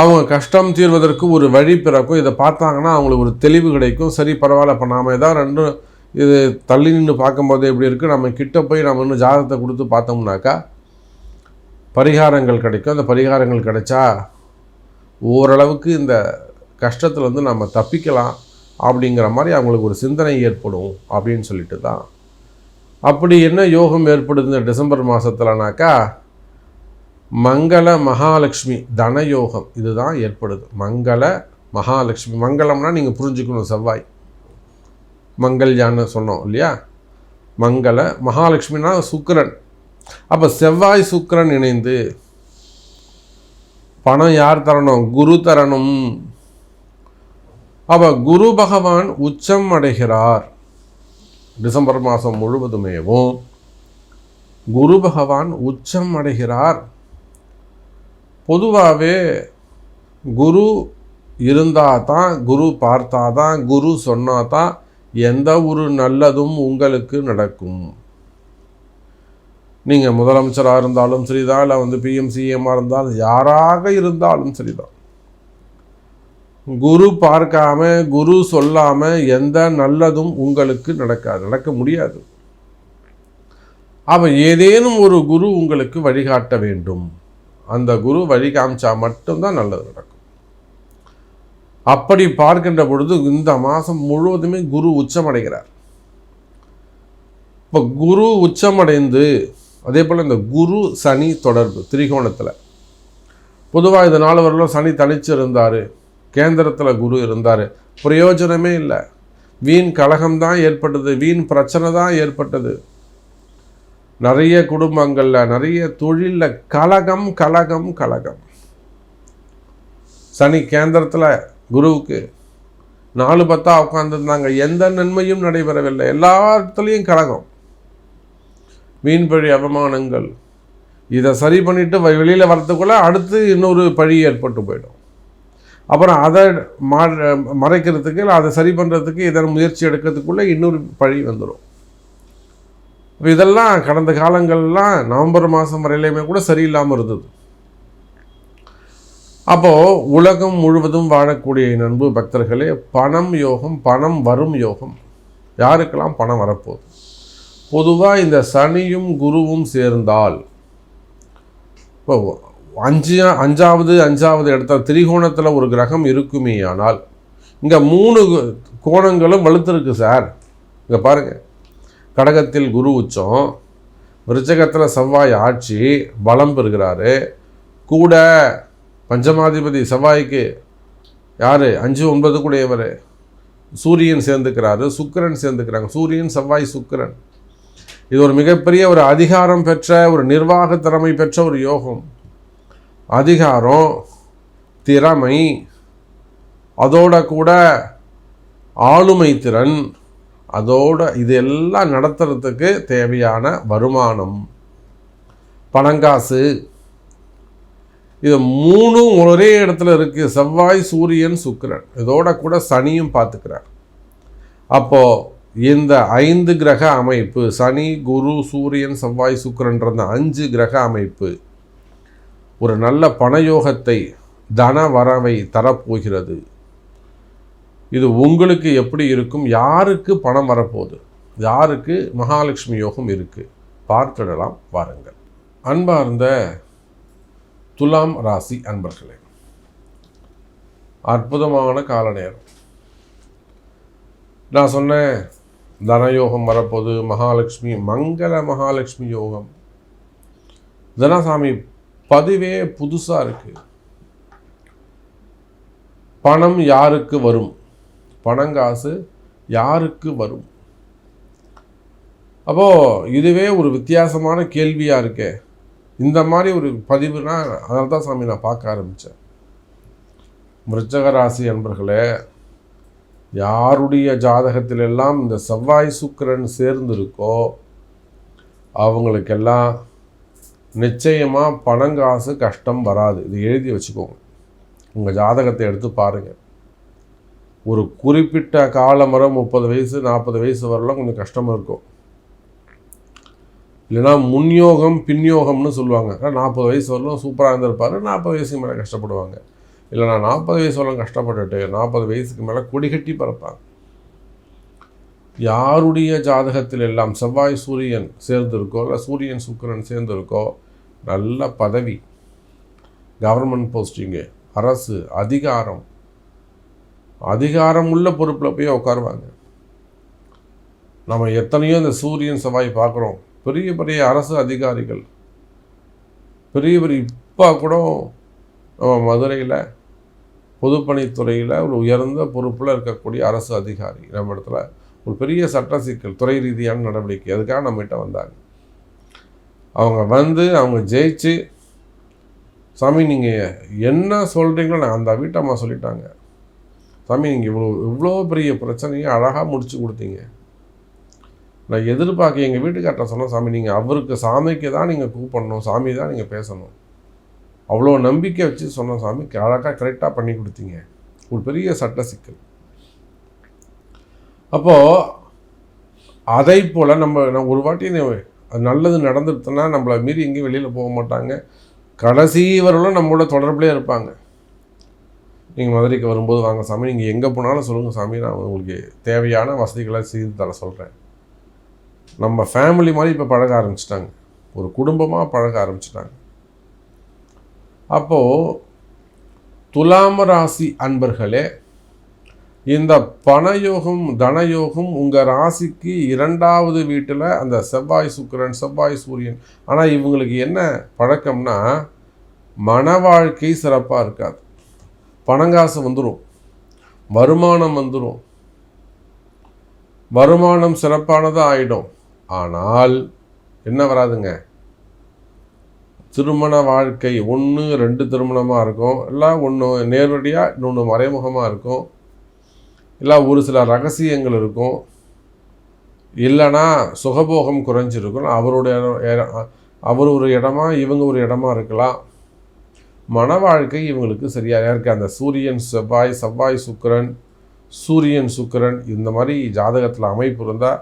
அவங்க கஷ்டம் தீர்வதற்கு ஒரு வழி பிறக்கும். இதை பார்த்தாங்கன்னா அவங்களுக்கு ஒரு தெளிவு கிடைக்கும். சரி பரவாயில்ல இப்போ நாம் ஏதாவது ரெண்டும் இது தள்ளி நின்று பார்க்கும்போது எப்படி இருக்குது நம்ம கிட்ட போய் நம்ம இன்னும் ஜாதகத்தை கொடுத்து பார்த்தோம்னாக்கா பரிகாரங்கள் கிடைக்கும். அந்த பரிகாரங்கள் கிடைச்சா ஓரளவுக்கு இந்த கஷ்டத்தில் வந்து நம்ம தப்பிக்கலாம் அப்படிங்கிற மாதிரி அவங்களுக்கு ஒரு சிந்தனை ஏற்படும் அப்படின்னு சொல்லிட்டு தான் அப்படி என்ன யோகம் ஏற்படுது இந்த டிசம்பர் மாதத்துலனாக்கா மங்கள மகாலட்சுமி தனயோகம் இதுதான் ஏற்படுது. மங்கள மகாலட்சுமி. மங்களம்னா நீங்கள் புரிஞ்சுக்கணும் செவ்வாய். மங்கள்யான்னு சொன்னோம் இல்லையா? மங்கள மகாலட்சுமினா சுக்கிரன். அப்போ செவ்வாய் சுக்கிரன் இணைந்து பணம் யார் தரணும்? குரு தரணும். அப்போ குரு பகவான் உச்சம் அடைகிறார். டிசம்பர் மாதம் முழுவதுமேவும் குரு பகவான் உச்சம் அடைகிறார். பொதுவாகவே குரு இருந்தால் தான் குரு பார்த்தா தான் குரு சொன்னால் தான் எந்த ஒரு நல்லதும் உங்களுக்கு நடக்கும். நீங்கள் முதலமைச்சராக இருந்தாலும் சரிதான் இல்லை வந்து பிஎம்சிஎம்மாக இருந்தாலும் யாராக இருந்தாலும் சரிதான். குரு பார்க்காம குரு சொல்லாமல் எந்த நல்லதும் உங்களுக்கு நடக்காது நடக்க முடியாது. அவன் ஏதேனும் ஒரு குரு உங்களுக்கு வழிகாட்ட வேண்டும். அந்த குரு வழி காமிச்சா மட்டும்தான் நல்லது நடக்கும். அப்படி பார்க்கின்ற பொழுது இந்த மாதம் முழுவதுமே குரு உச்சமடைகிறார். இப்போ குரு உச்சமடைந்து அதே போல் இந்த குரு சனி தொடர்பு திரிகோணத்தில். பொதுவாக இது நாள் வரலும் சனி தனிச்சு இருந்தார் கேந்திரத்தில் குரு இருந்தார் பிரயோஜனமே இல்லை. வீண் கலகம்தான் ஏற்பட்டது வீண் பிரச்சனை தான் ஏற்பட்டது. நிறைய குடும்பங்களில் நிறைய தொழிலில் கலகம் கலகம் கலகம். சனி கேந்திரத்தில் குருவுக்கு நாலு பத்தா உட்காந்துருந்தாங்க எந்த நன்மையும் நடைபெறவில்லை. எல்லா இடத்துலையும் கலகம். வீண் பழி அவமானங்கள். இதை சரி பண்ணிவிட்டு வெளியில் வரத்துக்குள்ளே அடுத்து இன்னொரு பழி ஏற்பட்டு போயிடும். அப்புறம் அதை மறைக்கிறதுக்கு இல்லை அதை சரி பண்ணுறதுக்கு இதன் முயற்சி எடுக்கிறதுக்குள்ளே இன்னொரு பழி வந்துடும் இப்போ இதெல்லாம் கடந்த காலங்கள்லாம் நவம்பர் மாதம் வரையிலையுமே கூட சரியில்லாமல் இருந்தது. அப்போது உலகம் முழுவதும் வாழக்கூடிய நண்பு பக்தர்களே பணம் யோகம் பணம் வரும் யோகம். யாருக்கெல்லாம் பணம் வரப்போகுது? பொதுவாக இந்த சனியும் குருவும் சேர்ந்தால் இப்போ அஞ்சு அஞ்சாவது அஞ்சாவது இடத்துல திரிகோணத்தில் ஒரு கிரகம் இருக்குமே ஆனால் இங்கே மூணு கோணங்களும் வலுத்திருக்கு சார். இங்கே பாருங்கள் கடகத்தில் குரு உச்சம் விருச்சகத்தில் செவ்வாய் ஆட்சி பலம் பெறுகிறாரு. கூட பஞ்சமாதிபதி செவ்வாய்க்கு யார்? அஞ்சு ஒன்பது கூடையவர் சூரியன் சேர்ந்துக்கிறாரு சுக்கிரன் சேர்ந்துக்கிறாங்க. சூரியன் செவ்வாய் சுக்கிரன். இது ஒரு மிகப்பெரிய ஒரு அதிகாரம் பெற்ற ஒரு நிர்வாக திறமை பெற்ற ஒரு யோகம். அதிகாரம் திறமை அதோட கூட ஆளுமை திறன் அதோட இது எல்லாம் நடத்துறதுக்கு தேவையான வருமானம். பணங்காசு இது மூணும் ஒரே இடத்துல இருக்குது செவ்வாய் சூரியன் சுக்கிரன். இதோட கூட சனியும் பார்த்துக்கிறார். அப்போ இந்த ஐந்து கிரக அமைப்பு சனி குரு சூரியன் செவ்வாய் சுக்கிரன்ற அந்த அஞ்சு கிரக அமைப்பு ஒரு நல்ல பணயோகத்தை தன வரவை தரப்போகிறது. இது உங்களுக்கு எப்படி இருக்கும்? யாருக்கு பணம் வரப்போகுது? யாருக்கு? மகாலட்சுமி யோகம் இருக்குது பார்த்துடலாம் வாருங்கள். அன்பார்ந்த துலாம் ராசி அன்பர்களே அற்புதமான கால நேரம் நான் சொன்னேன் தனயோகம் வரப்போது மகாலட்சுமி மங்கள மகாலட்சுமி யோகம். தனசாமி பதிவே புதுசாக இருக்குது பணம் யாருக்கு வரும்? பணங்காசு யாருக்கு வரும்? அப்போது இதுவே ஒரு வித்தியாசமான கேள்வியாக இருக்கே. இந்த மாதிரி ஒரு பதிவுனா அதனால தான் சாமி நான் பார்க்க ஆரம்பித்தேன் விருச்சகராசி அன்பர்களே யாருடைய ஜாதகத்திலெல்லாம் இந்த செவ்வாய் சுக்கிரன் சேர்ந்திருக்கோ அவங்களுக்கெல்லாம் நிச்சயமாக பணங்காசு கஷ்டம் வராது. இது எழுதி வச்சுக்கோங்க. உங்கள் ஜாதகத்தை எடுத்து பாருங்கள் ஒரு குறிப்பிட்ட காலமரம் முப்பது வயசு நாற்பது வயசு வரலாம் கொஞ்சம் கஷ்டமாக இருக்கும். இல்லைன்னா முன்யோகம் பின்யோகம்னு சொல்லுவாங்க. நாற்பது வயசு வரலாம் சூப்பராக இருந்திருப்பார் நாற்பது வயசுக்கு மேலே கஷ்டப்படுவாங்க. இல்லைனா நாற்பது வயசு வரலாம் கஷ்டப்பட்டுட்டு நாற்பது வயசுக்கு மேலே கொடிகட்டி பறப்பாங்க. யாருடைய ஜாதகத்தில் எல்லாம் செவ்வாய் சூரியன் சேர்ந்திருக்கோ இல்லை சூரியன் சுக்கரன் சேர்ந்திருக்கோ நல்ல பதவி கவர்மெண்ட் போஸ்டிங்கு அரசு அதிகாரம் அதிகாரம் உள்ள பொறுப்பில் போய் உட்காருவாங்க நம்ம எத்தனையோ இந்த சூரியன் செவ்வாய் பார்க்குறோம். பெரிய பெரிய அரசு அதிகாரிகள். பெரிய பெரிய இப்போ கூட நம்ம மதுரையில் பொதுப்பணித்துறையில் ஒரு உயர்ந்த பொறுப்பில் இருக்கக்கூடிய அரசு அதிகாரி. நம்ம இடத்துல ஒரு பெரிய சட்ட சிக்கல் துறை ரீதியான நடவடிக்கை. அதுக்காக நம்மகிட்ட வந்தாங்க. அவங்க வந்து அவங்க ஜெயிச்சு சாமி நீங்கள் என்ன சொல்கிறீங்களோ நான் அந்த வீட்டம்மா சொல்லிட்டாங்க. சாமி நீங்கள் இவ்வளோ இவ்வளோ பெரிய பிரச்சனையை அழகாக முடிச்சு கொடுத்தீங்க. நான் எதிர்பார்க்க எங்கள் வீட்டுக்கார்ட்ட சொன்னேன் சாமி நீங்கள் அவருக்கு சாமிக்கு தான் நீங்கள் கூப்பிடணும் சாமி தான் நீங்கள் பேசணும். அவ்வளோ நம்பிக்கை வச்சு சொன்ன சாமி அழகாக கரெக்டாக பண்ணி கொடுத்தீங்க. ஒரு பெரிய சட்ட சிக்கல். அப்போது அதை போல் நம்ம நான் ஒரு வாட்டி அது நல்லது நடந்துருச்சுன்னா நம்மளை மீறி எங்கேயும் வெளியில் போக மாட்டாங்க. கடைசி வரலும் நம்மளோட தொடர்புலேயே இருப்பாங்க. நீங்கள் மதுரைக்கு வரும்போது வாங்க சாமி. நீங்கள் எங்கே போனாலும் சொல்லுங்கள் சாமி. நான் உங்களுக்கு தேவையான வசதிகளை செய்து தர சொல்கிறேன் நம்ம ஃபேமிலி மாதிரி இப்போ பழக ஆரம்பிச்சிட்டாங்க. ஒரு குடும்பமாக பழக ஆரம்பிச்சிட்டாங்க. அப்போது துலாம ராசி அன்பர்களே இந்த பணயோகம் தனயோகம் உங்கள் ராசிக்கு இரண்டாவது வீட்டில் அந்த செவ்வாய் சுக்கரன் செவ்வாய் சூரியன். ஆனால் இவங்களுக்கு என்ன பழக்கம்னா மன வாழ்க்கை சிறப்பாக இருக்காது. பணங்காசு வந்துடும் வருமானம் வந்துடும் வருமானம் சிறப்பானதாக ஆகிடும் ஆனால் என்ன வராதுங்க? திருமண வாழ்க்கை ஒன்று ரெண்டு திருமணமாக இருக்கும். இல்லை ஒன்று நேரடியாக இன்னொன்று மறைமுகமாக இருக்கும். இல்லை ஒரு சில ரகசியங்கள் இருக்கும். இல்லைனா சுகபோகம் குறைஞ்சிருக்கும். அவருடைய அவர் ஒரு இடமா இவங்க ஒரு இடமா இருக்கலாம். மன வாழ்க்கை இவங்களுக்கு சரியாக இருக்குது அந்த சூரியன் செவ்வாய் செவ்வாய் சுக்கரன் சூரியன் சுக்கரன் இந்த மாதிரி ஜாதகத்தில் அமைப்பு இருந்தால்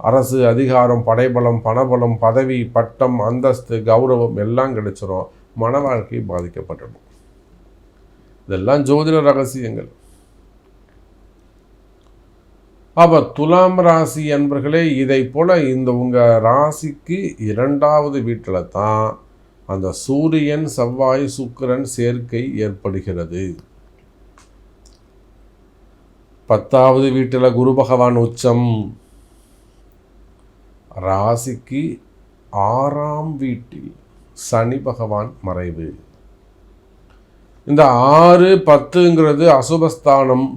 அரசு அதிகாரம் படைபலம் பணபலம் பதவி பட்டம் அந்தஸ்து கௌரவம் எல்லாம் கிடைச்சிரும். மன வாழ்க்கை பாதிக்கப்பட்டுடும். இதெல்லாம் ஜோதிட ரகசியங்கள். அப்போ துலாம் ராசி என்பர்களே இதை போல் இந்த உங்கள் ராசிக்கு இரண்டாவது வீட்டில் தான் அந்த சூரியன் செவ்வாய் சுக்கிரன் சேர்க்கை ஏற்படுகிறது. பத்தாவது வீட்டில் குரு பகவான் உச்சம். ராசிக்கு ஆறாம் வீட்டில் சனி பகவான் மறைவு. இந்த ஆறு பத்துங்கிறது அசுபஸ்தானம்.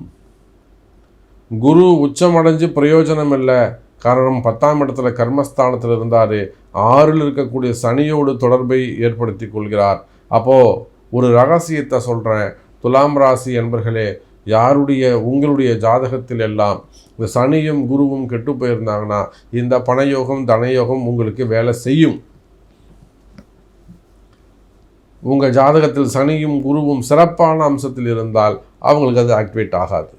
குரு உச்சமடைஞ்சு பிரயோஜனம் இல்லை காரணம் பத்தாம் இடத்துல கர்மஸ்தானத்தில் இருந்தார். ஆறில் இருக்கக்கூடிய சனியோடு தொடர்பை ஏற்படுத்தி கொள்கிறார். அப்போது ஒரு ரகசியத்தை சொல்கிறேன் துலாம் ராசி என்பர்களே யாருடைய உங்களுடைய ஜாதகத்தில் எல்லாம் இந்த சனியும் குருவும் கெட்டு போயிருந்தாங்கன்னா இந்த பணயோகம் தனயோகம் உங்களுக்கு வேலை செய்யும். உங்கள் ஜாதகத்தில் சனியும் குருவும் சிறப்பான அம்சத்தில் இருந்தால் அவங்களுக்கு அது ஆக்டிவேட் ஆகாது.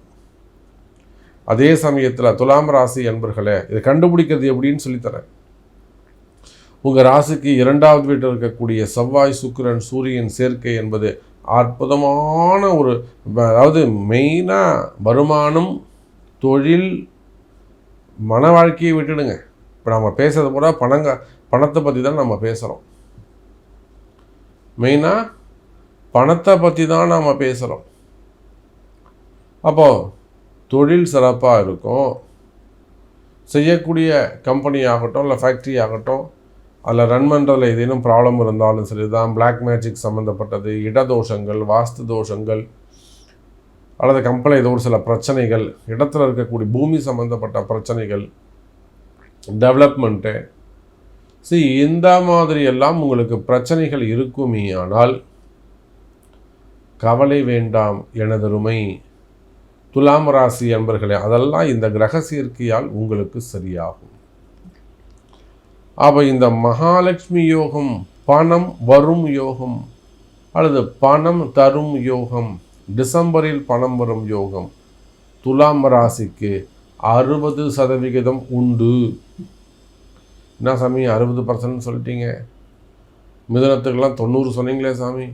அதே சமயத்தில் துலாம் ராசி என்பர்களே இதை கண்டுபிடிக்கிறது எப்படின்னு சொல்லித்தரேன் உங்கள் ராசிக்கு இரண்டாவது வீட்டில் இருக்கக்கூடிய செவ்வாய் சுக்கிரன் சூரியன் சேர்க்கை என்பது அற்புதமான ஒரு அதாவது மெயினாக வருமானம் தொழில் மன வாழ்க்கையை விட்டுடுங்க. இப்போ நம்ம பேசுறது கூட பணங்க பணத்தை பற்றி தான் நம்ம பேசுகிறோம் மெயினாக பணத்தை பற்றி தான் நாம் பேசுகிறோம் அப்போது தொழில் சிறப்பாக இருக்கும். செய்யக்கூடிய கம்பெனி ஆகட்டும் இல்லை ஃபேக்ட்ரி ஆகட்டும் அதில் ரன் பண்ணுறதுல ஏதேனும் ப்ராப்ளம் இருந்தாலும் சரி தான் பிளாக் மேஜிக் சம்மந்தப்பட்டது இடதோஷங்கள் வாஸ்து தோஷங்கள் அல்லது கம்பெனி ஏதோ ஒரு சில பிரச்சனைகள் இடத்துல இருக்கக்கூடிய பூமி சம்மந்தப்பட்ட பிரச்சனைகள் டெவலப்மெண்ட்டு சி இந்த மாதிரி எல்லாம் உங்களுக்கு பிரச்சனைகள் இருக்குமே ஆனால் கவலை வேண்டாம் எனதருமை. துலாம் ராசி என்பர்களே அதெல்லாம் இந்த கிரக சேர்க்கையால் உங்களுக்கு சரியாகும். அப்போ இந்த மகாலட்சுமி யோகம் பணம் வரும் யோகம் அல்லது பணம் தரும் யோகம் டிசம்பரில் பணம் வரும் யோகம் துலாம் ராசிக்கு அறுபது சதவிகிதம் உண்டு. என்ன சாமி அறுபது பர்சன்ட் சொல்லிட்டீங்க? மிதனத்துக்கெல்லாம் தொண்ணூறு சொன்னீங்களே சாமி.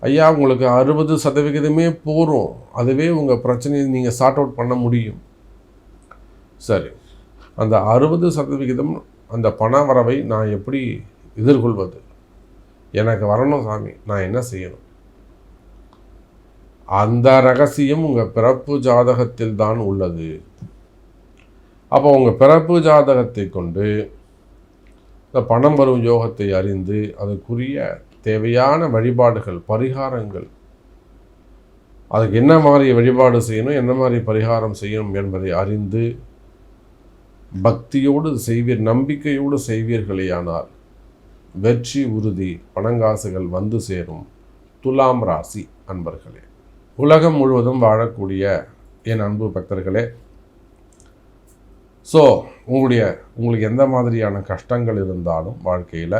ஐயா உங்களுக்கு அறுபது சதவிகிதமே போகிறோம் அதுவே உங்கள் பிரச்சனையை நீங்கள் சார்ட் அவுட் பண்ண முடியும். சரி. அந்த அறுபது சதவிகிதம் அந்த பண வரவை நான் எப்படி எதிர்கொள்வது? எனக்கு வரணும் சாமி நான் என்ன செய்யணும்? அந்த ரகசியம் உங்கள் பிறப்பு ஜாதகத்தில் தான் உள்ளது. அப்போ உங்கள் பிறப்பு ஜாதகத்தை கொண்டு இந்த பணம் வரும் யோகத்தை அறிந்து அதுக்குரிய தேவையான வழிபாடுகள் பரிகாரங்கள் அதுக்கு என்ன மாதிரி வழிபாடு செய்யணும் என்ன மாதிரி பரிகாரம் செய்யணும் என்பதை அறிந்து பக்தியோடு செய்வீர் நம்பிக்கையோடு செய்வீர்களேயானால் வெற்றி உறுதி பணங்காசுகள் வந்து சேரும். துலாம் ராசி அன்பர்களே உலகம் முழுவதும் வாழக்கூடிய என் அன்பு பக்தர்களே ஸோ உங்களுடைய உங்களுக்கு எந்த மாதிரியான கஷ்டங்கள் இருந்தாலும் வாழ்க்கையில்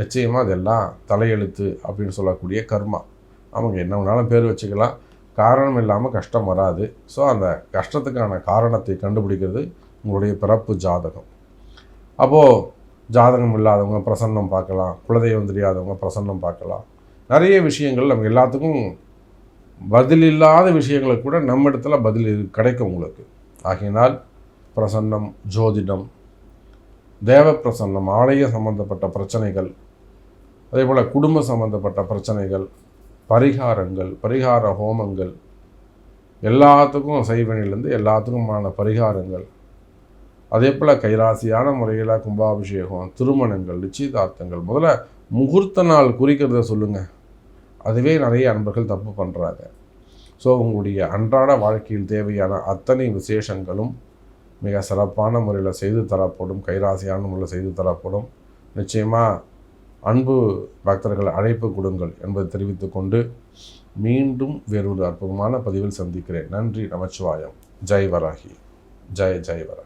நிச்சயமாக அதெல்லாம் தலையெழுத்து அப்படின்னு சொல்லக்கூடிய கர்மா. அவங்க என்ன வேணாலும் பேர் வச்சுக்கலாம். காரணம் இல்லாமல் கஷ்டம் வராது. ஸோ அந்த கஷ்டத்துக்கான காரணத்தை கண்டுபிடிக்கிறது உங்களுடைய பிறப்பு ஜாதகம். அப்போது ஜாதகம் இல்லாதவங்க பிரசன்னம் பார்க்கலாம். குலதெய்வம் தெரியாதவங்க பிரசன்னம் பார்க்கலாம். நிறைய விஷயங்கள் நம்ம எல்லாத்துக்கும் பதில் இல்லாத விஷயங்களுக்கு கூட நம்ம இடத்துல பதில் கிடைக்கும் உங்களுக்கு. ஆகையினால் பிரசன்னம் ஜோதிடம் தேவ பிரசன்னம் ஆலய சம்பந்தப்பட்ட பிரச்சனைகள் அதே போல் குடும்ப சம்பந்தப்பட்ட பிரச்சனைகள் பரிகாரங்கள் பரிகார ஹோமங்கள் எல்லாத்துக்கும் செய்வனிலேருந்து எல்லாத்துக்குமான பரிகாரங்கள் அதே போல் கைராசியான முறையில் கும்பாபிஷேகம் திருமணங்கள் நிச்சயதார்த்தங்கள் முதல்ல முகூர்த்த நாள் குறிக்கிறத சொல்லுங்கள் அதுவே நிறைய அன்பர்கள் தப்பு பண்ணுறாங்க ஸோ உங்களுடைய அன்றாட வாழ்க்கையில் தேவையான அத்தனை விசேஷங்களும் மிக சிறப்பான முறையில் செய்து தரப்படும் கைராசியான முறையில் செய்து தரப்படும். நிச்சயமாக அன்பு பக்தர்கள் அழைப்பு கொடுங்கள் என்பதை தெரிவித்துக்கொண்டு மீண்டும் வேறொரு அற்புதமான பதிவில் சந்திக்கிறேன். நன்றி நமச்சிவாயம். ஜெய் வராகி. ஜெய் ஜெய் வராகி.